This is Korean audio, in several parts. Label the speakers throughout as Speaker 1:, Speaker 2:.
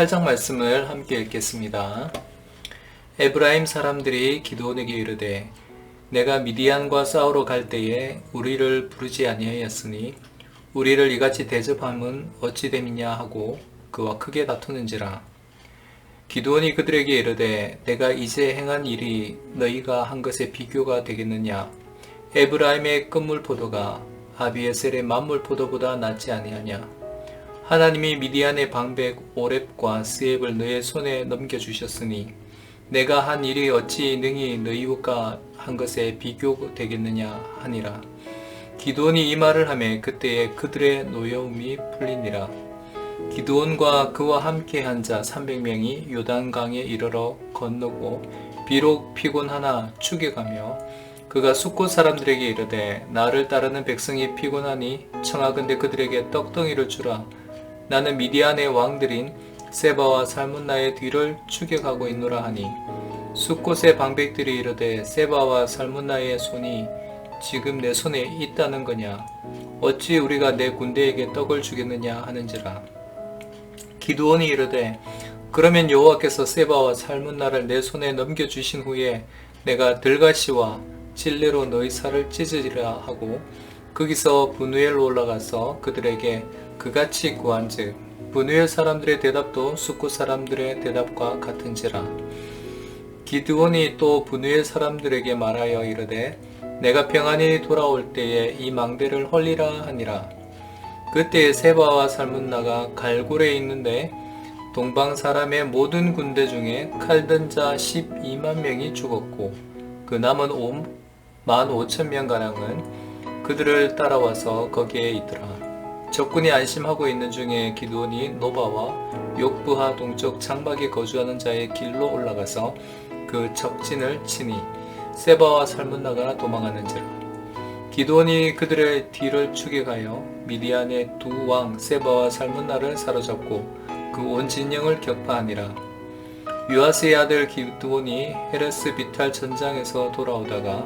Speaker 1: 8장 말씀을 함께 읽겠습니다. 에브라임 사람들이 기도원에게 이르되 내가 미디안과 싸우러 갈 때에 우리를 부르지 아니하였으니 우리를 이같이 대접함은 어찌 됨이냐 하고 그와 크게 다투는지라. 기도원이 그들에게 이르되 내가 이제 행한 일이 너희가 한 것에 비교가 되겠느냐? 에브라임의 끝물 포도가 아비에셀의 만물 포도보다 낫지 아니하냐 하나님이 미디안의 방백 오렙과 스앱을 너의 손에 넘겨주셨으니 내가 한 일이 어찌 능히 너희와 한 것에 비교되겠느냐 하니라. 기도원이 이 말을 하매 그때에 그들의 노여움이 풀리니라. 기도원과 그와 함께 한 자 300명이 요단강에 이르러 건너고 비록 피곤하나 축에 가며 그가 숫곳 사람들에게 이르되 나를 따르는 백성이 피곤하니 청하건대 그들에게 떡덩이를 주라 나는 미디안의 왕들인 세바와 살문나의 뒤를 추격하고 있노라 하니 숫곳의 방백들이 이르되 세바와 살문나의 손이 지금 내 손에 있다는 거냐? 어찌 우리가 내 군대에게 떡을 주겠느냐 하는지라. 기드온이 이르되 그러면 여호와께서 세바와 살문나를 내 손에 넘겨 주신 후에 내가 들가시와 찔레로 너희 살을 찢으리라 하고 거기서 분우엘로 올라가서 그들에게 그같이 구한즉 분우엘 사람들의 대답도 숫곳 사람들의 대답과 같은지라. 기드온이 또 분우엘 사람들에게 말하여 이르되 내가 평안히 돌아올 때에 이 망대를 헐리라 하니라. 그때 세바와 살문나가 갈굴에 있는데 동방 사람의 모든 군대 중에 칼든 자 12만 명이 죽었고 그 남은 5만 5천 명 가량은 그들을 따라와서 거기에 있더라. 적군이 안심하고 있는 중에 기드온이 노바와 욕부하 동쪽 장막에 거주하는 자의 길로 올라가서 그 적진을 치니 세바와 살문나가 도망하는지라. 기드온이 그들의 뒤를 추격하여 미디안의 두 왕 세바와 살문나를 사로잡고 그 온 진영을 격파하니라. 유아스의 아들 기드온이 헤레스 비탈 전장에서 돌아오다가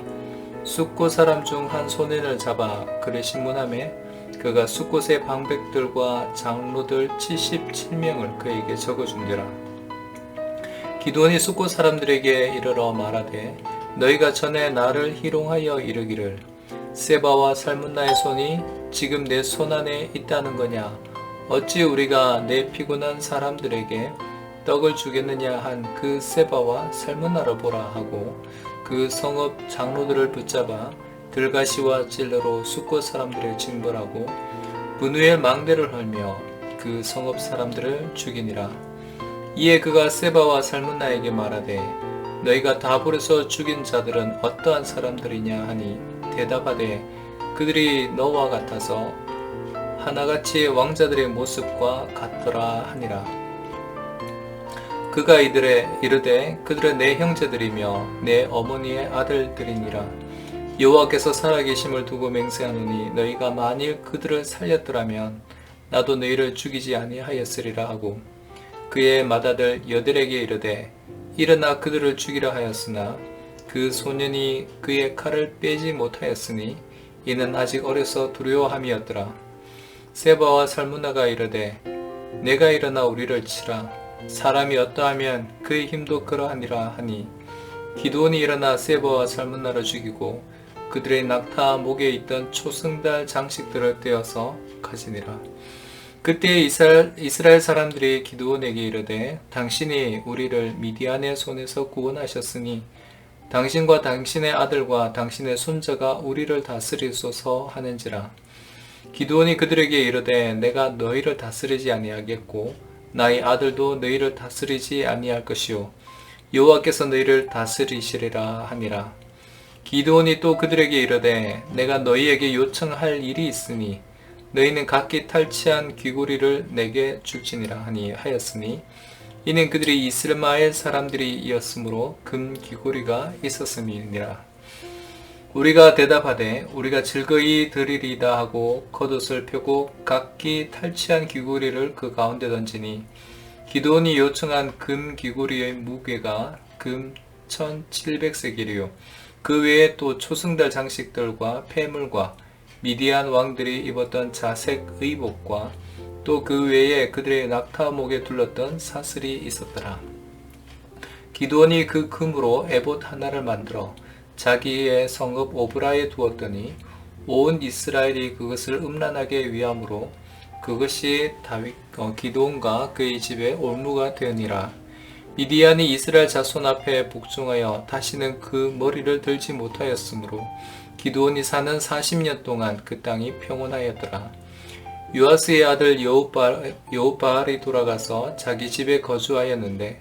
Speaker 1: 숫곳 사람 중 한 소년을 잡아 그를 신문함에 그가 숫곳의 방백들과 장로들 77명을 그에게 적어준디라. 기드온이 숫곳 사람들에게 이르러 말하되 너희가 전에 나를 희롱하여 이르기를 세바와 살문나의 손이 지금 내 손 안에 있다는 거냐 어찌 우리가 내 피곤한 사람들에게 떡을 주겠느냐 한 그 세바와 살문나를 보라 하고 그 성읍 장로들을 붙잡아 들가시와 찔러로 숫곳 사람들을 징벌하고 분우의 망대를 헐며 그 성읍 사람들을 죽이니라 이에 그가 세바와 살문나에게 말하되 너희가 다불에서 죽인 자들은 어떠한 사람들이냐 하니 대답하되 그들이 너와 같아서 하나같이 왕자들의 모습과 같더라 하니라. 그가 이들의 이르되 그들은 내 형제들이며 내 어머니의 아들들이니라. 여호와께서 살아계심을 두고 맹세하노니 너희가 만일 그들을 살렸더라면 나도 너희를 죽이지 아니하였으리라 하고 그의 맏아들 여들에게 이르되 일어나 그들을 죽이라 하였으나 그 소년이 그의 칼을 빼지 못하였으니 이는 아직 어려서 두려워함이었더라. 세바와 살문나가 이르되 내가 일어나 우리를 치라 사람이 어떠하면 그의 힘도 그러하니라 하니 기도원이 일어나 세바와 살문나를 죽이고 그들의 낙타 목에 있던 초승달 장식들을 떼어서 가지니라. 그때 이스라엘, 사람들이 기드온에게 이르되 당신이 우리를 미디안의 손에서 구원하셨으니 당신과 당신의 아들과 당신의 손자가 우리를 다스리소서 하는지라 기드온이 그들에게 이르되 내가 너희를 다스리지 아니하겠고 나의 아들도 너희를 다스리지 아니할 것이요 여호와께서 너희를 다스리시리라 하니라 기드온이 또 그들에게 이르되 내가 너희에게 요청할 일이 있으니 너희는 각기 탈취한 귀고리를 내게 줄지니라 하니 하였으니 이는 그들이 이스마엘 사람들이었으므로 금 귀고리가 있었음이니라. 우리가 대답하되 우리가 즐거이 드리리다 하고 겉옷을 펴고 각기 탈취한 귀고리를 그 가운데 던지니 기도원이 요청한 금 귀고리의 무게가 금 1700세겔이요 그 외에 또 초승달 장식들과 폐물과 미디안 왕들이 입었던 자색 의복과 또 그 외에 그들의 낙타목에 둘렀던 사슬이 있었더라. 기도원이 그 금으로 에봇 하나를 만들어 자기의 성읍 오브라에 두었더니 온 이스라엘이 그것을 음란하게 위함으로 그것이 다윗 어, 기도원과 그의 집에 올무가 되니라. 미디안이 이스라엘 자손 앞에 복종하여 다시는 그 머리를 들지 못하였으므로 기도원이 사는 40년 동안 그 땅이 평온하였더라. 유아스의 아들 여우바알, 여우바알이 돌아가서 자기 집에 거주하였는데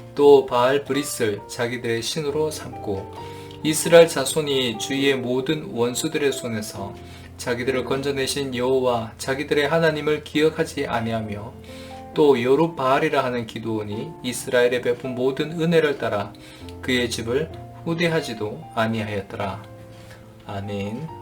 Speaker 1: 또 바알 브릿을 자기들의 신으로 삼고 이스라엘 자손이 주위의 모든 원수들의 손에서 자기들을 건져내신 여호와 자기들의 하나님을 기억하지 아니하며 또 여룻바알이라 하는 기도원이 이스라엘에 베푼 모든 은혜를 따라 그의 집을 후대하지도 아니하였더라. 아멘.